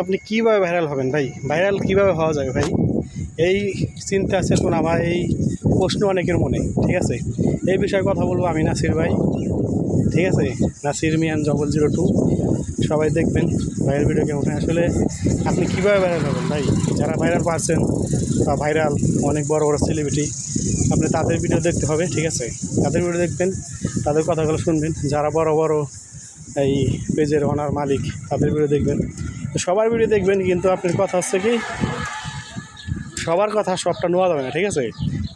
আপনি কীভাবে ভাইরাল হবেন ভাই? ভাইরাল কীভাবে হওয়া যাবে ভাই? এই চিন্তা চেতনা বা এই প্রশ্ন অনেকের মনে, ঠিক আছে? এই বিষয়ে কথা বলব আমি নাসির ভাই, ঠিক আছে? নাসির মিয়ান জবল জিরো টু সবাই দেখবেন ভাইরাল ভিডিও কেমন আসলে আপনি কীভাবে ভাইরাল হবেন ভাই? যারা ভাইরাল পাচ্ছেন বা ভাইরাল অনেক বড় বড় সেলিব্রিটি আপনি তাদের ভিডিও দেখতে হবে, ঠিক আছে? তাদের ভিডিও দেখবেন, তাদের কথাগুলো শুনবেন। যারা বড় বড় এই পেজের ওনার মালিক, তাদের ভিডিও দেখবেন। সবার ভিডিও দেখবেন, কিন্তু আপনার কথা হচ্ছে কি, সবার কথা সবটা নেওয়া যাবে না, ঠিক আছে?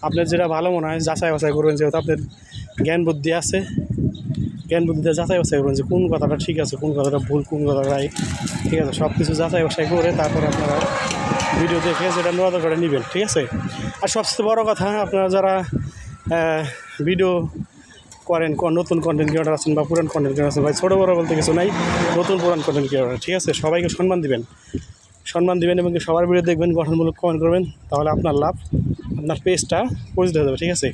আপনার যেটা ভালো মনে হয়, যাচাই বাছাই করবেন, যেহেতু আপনার জ্ঞান বুদ্ধি আছে। জ্ঞান বুদ্ধিতে যাচাই বাছাই করবেন যে কোন কথাটা ঠিক আছে, কোন কথাটা ভুল, কোন কথাটা রাইট ঠিক আছে? সব কিছু যাচাই বাছাই করে তারপরে আপনারা ভিডিও দেখে যেটা নেওয়া দরকার নেবেন, ঠিক আছে? আর সবচেয়ে বড় কথা, আপনারা যারা ভিডিও করেন নতুন কন্টেন্ট ক্রিয়েটার আছেন বা পুরান কন্টেন্ট ক্রিয়েটার আছেন, ভাই, ছোটো বড়ো বলতে কিছু নাই, নতুন পুরান কন্টেন্ট ক্রিয়েটার ঠিক আছে? সবাইকে সম্মান দিবেন। সম্মান দিবেন এবং সবার ভিডিও দেখবেন, গঠনমূলক কমেন্ট করবেন, তাহলে আপনার লাভ, আপনার পেজটা পরিচিত হয়ে যাবে, ঠিক আছে?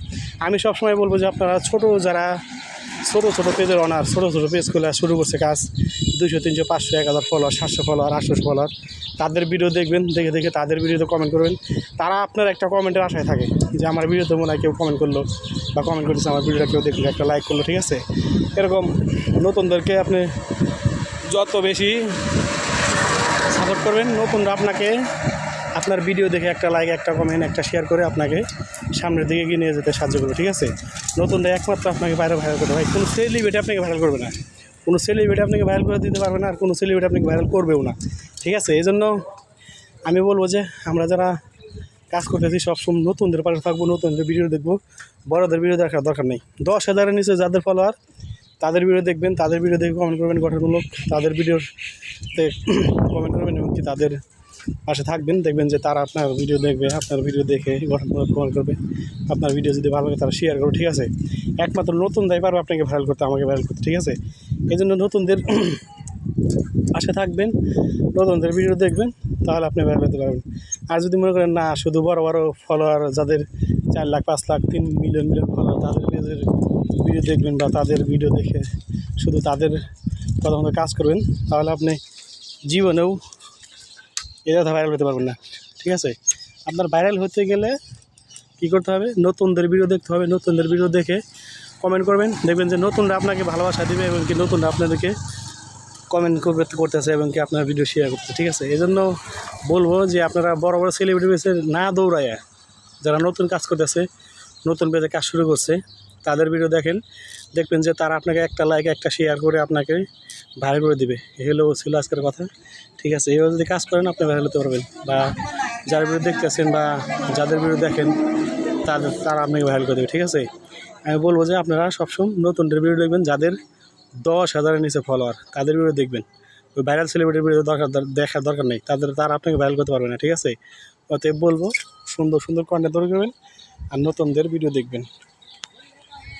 আমি সবসময় বলব যে আপনারা ছোটো যারা ছোটো ছোটো পেজের অনার, ছোটো ছোটো পেজ শুরু করছে কাজ। দুশো তিনশো, পাঁচশো, এক হাজার ফলোয়ার সাতশো ফলোয়ার আটশো ফলোয়ার তাদের ভিডিও দেখবেন, দেখে দেখে তাদের ভিডিওতে কমেন্ট করবেন। তারা আপনার একটা কমেন্টের আশায় থাকে যে আমার ভিডিওতে মনে হয় কেউ কমেন্ট করল বা কমেন্ট করেছে আমার ভিডিওটা কেউ দেখল, একটা লাইক করল, ঠিক আছে? এরকম নতুনদেরকে আপনি যত বেশি সাপোর্ট করবেন, নতুনরা আপনাকে আপনার ভিডিও দেখে একটা লাইক একটা কমেন্ট একটা শেয়ার করে আপনাকে সামনের দিকে এগিয়ে নিয়ে যেতে সাহায্য করবে, ঠিক আছে? নতুনরা একমাত্র আপনাকে বাইরে ভাইরাল করবে ভাই। কোনো সেলিব্রিটি আপনাকে ভাইরাল করবে না। কোনো সেলিব্রিটি আপনাকে ভাইরাল করে দিতে পারবে না আর কোনো সেলিব্রিটি আপনাকে ভাইরাল করবেও না, ঠিক আছে? এই জন্য আমি বলব যে আমরা যারা কাজ করতেছি সবসময় নতুনদের পাশে থাকব, নতুনদের ভিডিও দেখব। বড়দের ভিডিও দেখার দরকার নেই। দশ হাজারের নিচে যাদের ফলোয়ার তাদের ভিডিও দেখবেন, তাদের ভিডিও দেখে কমেন্ট করবেন গঠনমূলক। তাদের ভিডিওতে কমেন্ট করবেন এবং কি তাদের পাশে থাকবেন, দেখবেন যে তারা আপনার ভিডিও দেখবে, আপনার ভিডিও দেখে গঠনমূলক করবে। আপনার ভিডিও যদি ভালো লাগে তারা শেয়ার করবে ঠিক আছে? একমাত্র নতুন দায় পারবে আপনাকে ভাইরাল করতে, আমাকে ভাইরাল করতে, ঠিক আছে? এই জন্য নতুনদের পাশে থাকবেন, নতুনদের ভিডিও দেখবেন, তাহলে আপনি ভাইরাল হতে পারবেন। আর যদি মনে করেন, না, শুধু বড় বড় ফলোয়ার যাদের চার লাখ, পাঁচ লাখ, তিন মিলিয়ন মিলিয়ন ফলোয়ার তাদের পেজের ভিডিও দেখবেন বা তাদের ভিডিও দেখে শুধু তাদের কথা মতো কাজ করবেন, তাহলে আপনি জীবনেও এটা ভাইরাল হতে পারবেন না। ঠিক আছে? আপনার ভাইরাল হতে গেলে কী করতে হবে? নতুনদের ভিডিও দেখতে হবে। নতুনদের ভিডিও দেখে কমেন্ট করবেন। দেখবেন যে নতুনরা আপনাকে ভালোবাসা দেবে এবং কি নতুনরা আপনাদেরকে কমেন্ট করতে করতেছে এবং কি আপনার ভিডিও শেয়ার করতে ঠিক আছে? এই জন্য বলব যে আপনারা বড় বড় সেলিব্রিটি না দৌড়ায়। যারা নতুন কাজ করতেছে, নতুন পেজে কাজ শুরু করছে তাদের ভিডিও দেখেন, দেখবেন যে তারা আপনাকে একটা লাইক একটা শেয়ার করে আপনাকে ভাইরাল করে দিবে। হলো ছিল আজকের কথা। ঠিক আছে এইভাবে যদি কাজ করেন, আপনি ভাইরাল হতে পারবেন। বা যার ভিডিও দেখতেছেন বা যাদের ভিডিও দেখেন, তাদের, তারা আপনাকে ভাইরাল করে দেবে, ঠিক আছে? আমি বলব যে আপনারা সবসময় নতুনদের ভিডিও দেখবেন, যাদের দশ হাজারের নিচে ফলোয়ার তাদের ভিডিও দেখবেন। ওই ভাইরাল সেলিব্রিটির ভিডিও দরকার, দেখার দরকার নেই। তাদের, তারা আপনাকে ভাইরাল করতে পারবে না, ঠিক আছে? অতএব বলব, সুন্দর সুন্দর কন্টেন্ট তৈরি করবেন আর নতুনদের ভিডিও দেখবেন।